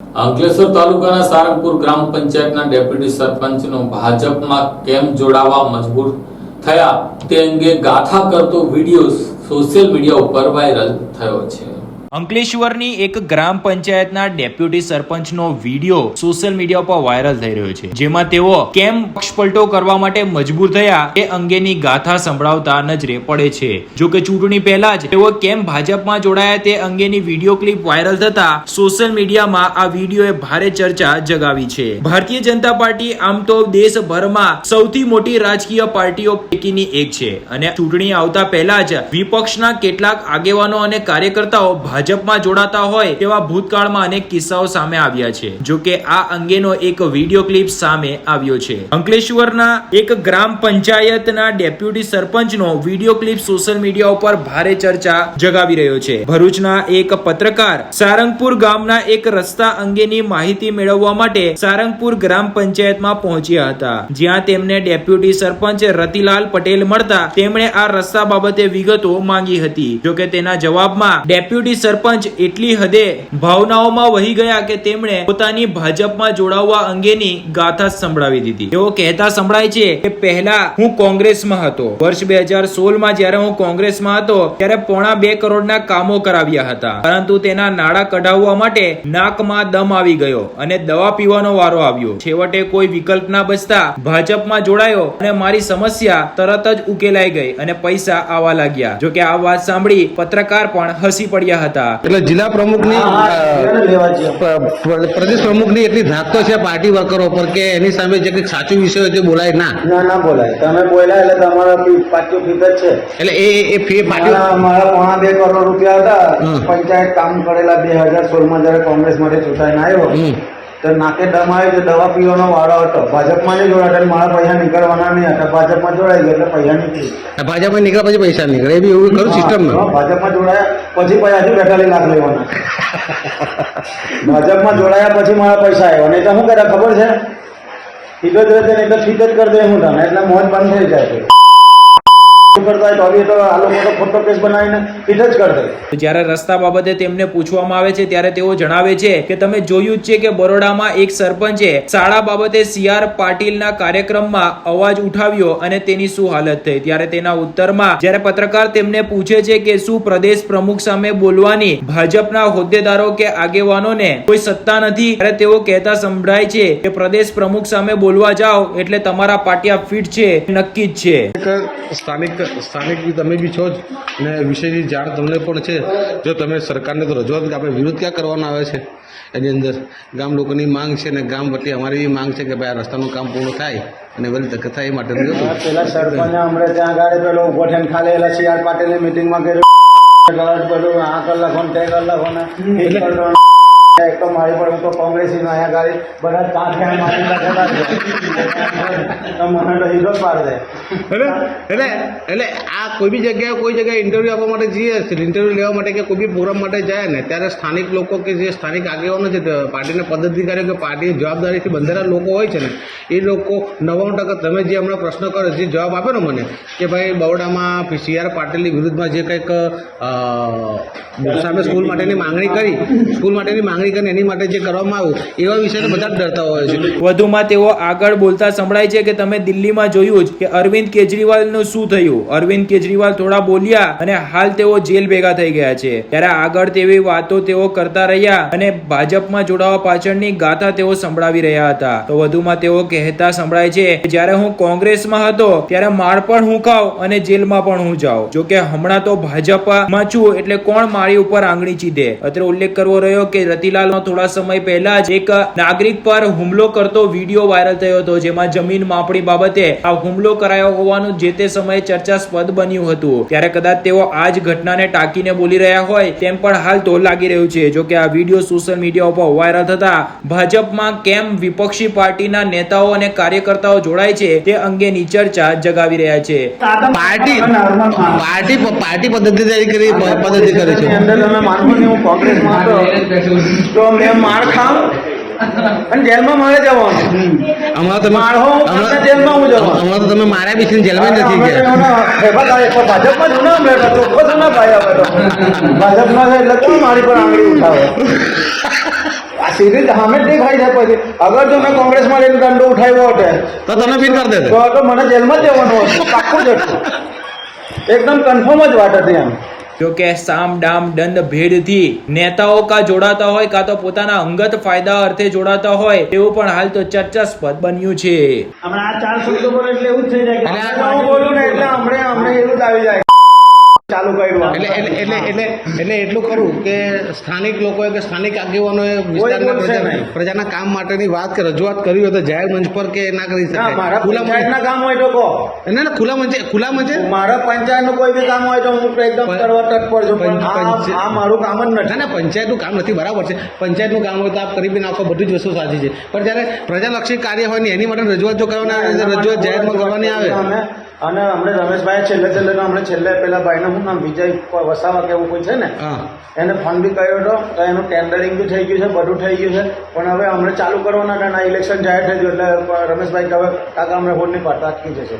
અંકલેશ્વર તાલુકાના સારંગપુર ગ્રામ પંચાયતના ડેપ્યુટી સરપંચનો ભાજપમાં કેમ જોડાવા મજબૂર થયા તે અંગે ગાથા કરતો વીડિયો સોશિયલ મીડિયા ઉપર વાયરલ થયો છે. અંકલેશ્વરની એક ગ્રામ પંચાયતના ડેપ્યુટી સરપંચનો વીડિયો સોશિયલ મીડિયા પર વાયરલ થઈ રહ્યો છે, જેમાં તેઓ કેમ પક્ષપલટો કરવા માટે મજબૂર થયા એ અંગેની ગાથા સંભળાવતા નજરે પડે છે. જો કે ચૂંટણી પહેલા જ તેઓ કેમ ભાજપમાં જોડાયા તે અંગેની વીડિયો ક્લિપ વાયરલ થતા સોશિયલ મીડિયામાં આ વિડીયોએ ભારે ચર્ચા જગાવી છે. ભારતીય જનતા પાર્ટી આમ તો દેશભરમાં સૌથી મોટી રાજકીય પાર્ટીઓ પૈકીની એક છે અને ચૂંટણી આવતા પહેલા જ વિપક્ષના કેટલાક આગેવાનો અને કાર્યકર્તાઓ ભાજપમાં જોડાતા હોય તેવા ભૂતકાળમાં અનેક કિસ્સાઓ સામે આવ્યા છે. જો કે આ અંગેનો એક વીડિયો ક્લિપ સામે આવ્યો છે. અંકલેશ્વરના એક ગ્રામ પંચાયતના ડેપ્યુટી સરપંચનો વીડિયો ક્લિપ સોશિયલ મીડિયા ઉપર ભારે ચર્ચા જગાવી રહ્યો છે. ભરૂચના એક પત્રકાર સારંગપુર ગામના એક રસ્તા અંગેની માહિતી મેળવવા માટે સારંગપુર ગ્રામ પંચાયતમાં પહોંચ્યા હતા. જ્યાં તેમને ડેપ્યુટી સરપંચ રતિલાલ પટેલ મળતા તેમણે આ રસ્તા બાબતે વિગતો માંગી હતી. જોકે તેના જવાબમાં ડેપ્યુટી સરપંચ એટલી હદે ભાવનાઓમાં વહી ગયા કે તેમણે પોતાની ભાજપમાં જોડાવવા અંગેની ગાથા સંભળાવી દીધી. તેઓ કહેતા સંભળાય છે કે પહેલા હું કોંગ્રેસમાં હતો. વર્ષ બે હજાર સોળમાં જ્યારે હું કોંગ્રેસમાં હતો, ત્યારે પોણા બે કરોડના કામો કરાવ્યા હતા. પરંતુ તેના નાણાં કઢાવવા માટે નાકમાં દમ આવી ગયો અને દવા પીવાનો વારો આવ્યો. છેવટે કોઈ વિકલ્પ ના બચતા ભાજપમાં જોડાયો અને મારી સમસ્યા તરત જ ઉકેલાઈ ગઈ અને પૈસા આવવા લાગ્યા. જોકે આ વાત સાંભળી પત્રકાર પણ હસી પડ્યા હતા. એટલે જિલ્લા પ્રમુખની પ્રદેશ પ્રમુખની એટલી ધાક તો છે પાર્ટી વર્કરો પર કે એની સામે જે કંઈક સાચું વિષય હોય તે બોલાય ના. ના ના બોલાય. તમે બોલ્યા એટલે તમારા પાછું ફીડ છે. એટલે એ એ ફી પાર્ટી મારા પોણા બે કરોડ રૂપિયા હતા. પંચાયત કામ કરેલા બે હજાર સોળમાં જયારે કોંગ્રેસ માટે ચૂંટાઈને આવ્યો. તો નાકે દમ આવ્યો તો દવા પીવાનો વાળો હતો ભાજપમાં નહીં જોડાતા મારા પૈસા નીકળવાના નહીં. હતા ભાજપમાં જોડાઈ ગયા એટલે પૈસા નીકળી ભાજપમાં નીકળ્યા પછી પૈસા નીકળે એ બી એવું કરું સિસ્ટમમાં ભાજપમાં જોડાયા પછી પૈસા હજુ બેતાલીસ લાખ લેવાના ભાજપમાં જોડાયા પછી મારા પૈસા આવ્યા. નહીં તો શું કર્યા ખબર છે? ઠીક જ રહેશે નહીં તો ઠીક જ કરી દે હું તને એટલે મોજ બંધ થઈ જાય જ્યારે રસ્તા બાબતે તેમને પૂછવામાં આવે છે ત્યારે તેઓ જણાવે છે કે તમે જોયું જ છે કે બરોડામાં એક સરપંચે શાળા બાબતે સીઆર પાટીલના કાર્યક્રમમાં અવાજ ઉઠાવ્યો અને તેની શું હાલત થઈ. ત્યારે તેના ઉત્તરમાં જ્યારે પત્રકાર તેમને પૂછે છે કે શું પ્રદેશ પ્રમુખ સામે બોલવાની ભાજપના હોદ્દેદારો કે આગેવાનોને કોઈ સત્તા નથી ત્યારે તેઓ કહેતા સંભળાય છે કે પ્રદેશ પ્રમુખ સામે બોલવા જાઓ એટલે તમારા પાટિયા ફીટ છે નક્કી જ છે. સ્થાનિક સ્થાનિક બી તમે બી છો જ. ને વિષયની જાણ તમને પણ છે. જો તમે સરકારને તો રજૂઆત કે આપણે વિરોધ ક્યાં કરવાનો આવે છે? એની અંદર ગામ લોકોની માંગ છે ને ગામ વતી અમારી બી માંગ છે કે ભાઈ આ રસ્તાનું કામ પૂર્ણ થાય અને વળી તકે થાય એ માટે પેલા સરપંચ હમણાં ત્યાં આગળ પેલો ઊભો થઈને ખાલી એલા સી આર પાટીલની મિટિંગમાં કર્યું આ ને તે કર એક તો મારી પણ તો કોંગ્રેસી નો અહીંયા ગાડી બધા કાંઠે મને તો હીરો પાડ દે. એટલે એટલે એટલે આ કોઈ બી જગ્યાએ કોઈ જગ્યાએ ઇન્ટરવ્યૂ આપવા માટે જઈએ ઇન્ટરવ્યૂ લેવા માટે કે કોઈ બી પ્રોગ્રામ માટે જાય ને, ત્યારે સ્થાનિક લોકો કે જે સ્થાનિક આગેવાનો છે પાર્ટીના પદાધિકારીઓ કે પાર્ટી જવાબદારીથી બંધાયેલા લોકો હોય છે ને, એ લોકો નવ્વાણું ટકા, તમે જે હમણાં પ્રશ્ન કરો જે જવાબ આપે ને મને, કે ભાઈ બરોડામાં સી આર પાટીલની વિરુદ્ધમાં જે કંઈક સામે સ્કૂલ માટેની માંગણી કરી સ્કૂલ માટેની માંગણી કરી એની માટે જે કરવામાં આવ્યું એવા વિષયને બધા ડરતા હોય છે. વધુમાં તેઓ આગળ બોલતા સંભળાય છે કે તમે દિલ્હીમાં જોયું જ કે અરવિંદ કેજરીવાલનું શું થયું? અરવિંદ કેજરીવાલ થોડા બોલ્યા અને હાલ તેઓ જેલ ભેગા થઈ ગયા છે. ત્યારે આગળ તેવી વાતો તેઓ કરતા રહ્યા અને ભાજપમાં જોડાવા પાછળની ગાથા તેઓ સંભળાવી રહ્યા હતા. તો વધુમાં તેઓ કહેતા સંભળાય છે કે જ્યારે હું કોંગ્રેસમાં હતો ત્યારે માળ પણ હું ખાવ અને જેલમાં પણ હું જાઉં. જો કે હમણાં તો ભાજપમાં છું એટલે કોણ મારી ઉપર આંગળી ચીધે? અત્રે ઉલ્લેખ કરવો રહ્યો કે રતિલાલનો થોડા સમય પહેલા જ એક નાગરિક પર હુમલો કરતો વીડિયો વાયરલ થયો હતો જેમાં જમીન માપણી બાબતે આ હુમલો કરાયો હોવાનું જે તે સમયે ચર્ચાસ્પદ બન્યું હતું. ત્યારે કદાચ તેઓ આ જ ઘટનાને ટાંકીને બોલી રહ્યા હોય તેમ પણ હાલ તો લાગી રહ્યું છે. જો કે આ વીડિયો સોશિયલ મીડિયા ઉપર વાયરલ થતા ભાજપમાં કેમ વિપક્ષી પાર્ટીના નેતાઓ અને કાર્યકર્તાઓ જોડાય છે તે અંગેની ચર્ચા જગાવી રહ્યા છે. પાર્ટી પાર્ટી પાર્ટી પદ્ધતિ કરી પદ્ધતિ કરે છે. અંદર તમે માનો કોંગ્રેસમાં તો મેં માર ખાવ અને જેલમાં મારે જવાનું. હમણાં તમે માર જેલમાં હું જવાનું. હમણાં તો તમે માર્યા બી છે જેલમાં નથી ગયા. ભાજપમાં જ ના ચોખ્ખો તો ના ભાઈ હવે ભાજપમાં છે એટલે કોણ મારી પર આંગળી ઉઠાવે? આ સીધી સામે જ દેખાય છે પછી. અગર જો મેં કોંગ્રેસમાં લઈને દંડો ઉઠાવ્યો હોતે તો તને ફીલ કરી દેતે. તો તો મને જેલમાં જ જવાનું હતું. પાક્કું જ હતું. એકદમ કન્ફર્મ જ વાત હતી એમ. જો કે સામ ડામ દંડ ભેદથી નેતાઓ કા જોડાતા હોય કા તો પોતાના અંગત ફાયદા અર્થે જોડાતા હોય તેવું પણ હાલ તો ચર્ચાસ્પદ બન્યું છે. હમણાં આ ચાર શબ્દો બોલે એટલે એવું જ થઈ જાય કે એટલે હું બોલું ને એટલે હમણે હમણે એવું જ આવી જાય. ચાલુ કર્યું એટલે એટલે એટલે એટલે એટલે ખરું કે સ્થાનિક લોકોએ કે સ્થાનિક આગેવાનોએ વિસ્તારના. પ્રજાના કામ માટેની વાત કે રજૂઆત કરી હોય તો જાહેર મંચ પર કે ના કરી શકે ખુલ્લા પંચાયતના કામ હોય તો કહો. ના ના ખુલ્લા મંચે ખુલ્લા મંચે મારા પંચાયતનું કોઈ બી કામ હોય તો હું એકદમ કરવા તત્પર છું આ મારું કામ જ ના નથી. ના પંચાયતનું કામ નથી બરાબર છે. પંચાયતનું કામ હોય તો આપ કરી બી નાખો બધી જ વસ્તુ સાચી છે. પણ જ્યારે પ્રજાલક્ષી કાર્ય હોય ને એની માટે રજૂઆત જો કરવાની રજૂઆત જાહેરમાં કરવાની આવે અને હમણે રમેશભાઈ છેલ્લે છેલ્લે હમણે છેલ્લે પેલા ભાઈને હું નામ વિજય વસાવા કે એવું કોઈ છે ને એને ફોન બી કર્યો હતો તો એનું ટેન્ડરિંગ બી થઈ ગયું છે બધું થઈ ગયું છે પણ હવે હમણે ચાલુ કરવાના હતા ઇલેક્શન જાહેર થઈ ગયું એટલે રમેશભાઈ હવે કાકા અમને હોડ નહીં પાડતા અટકી જશે.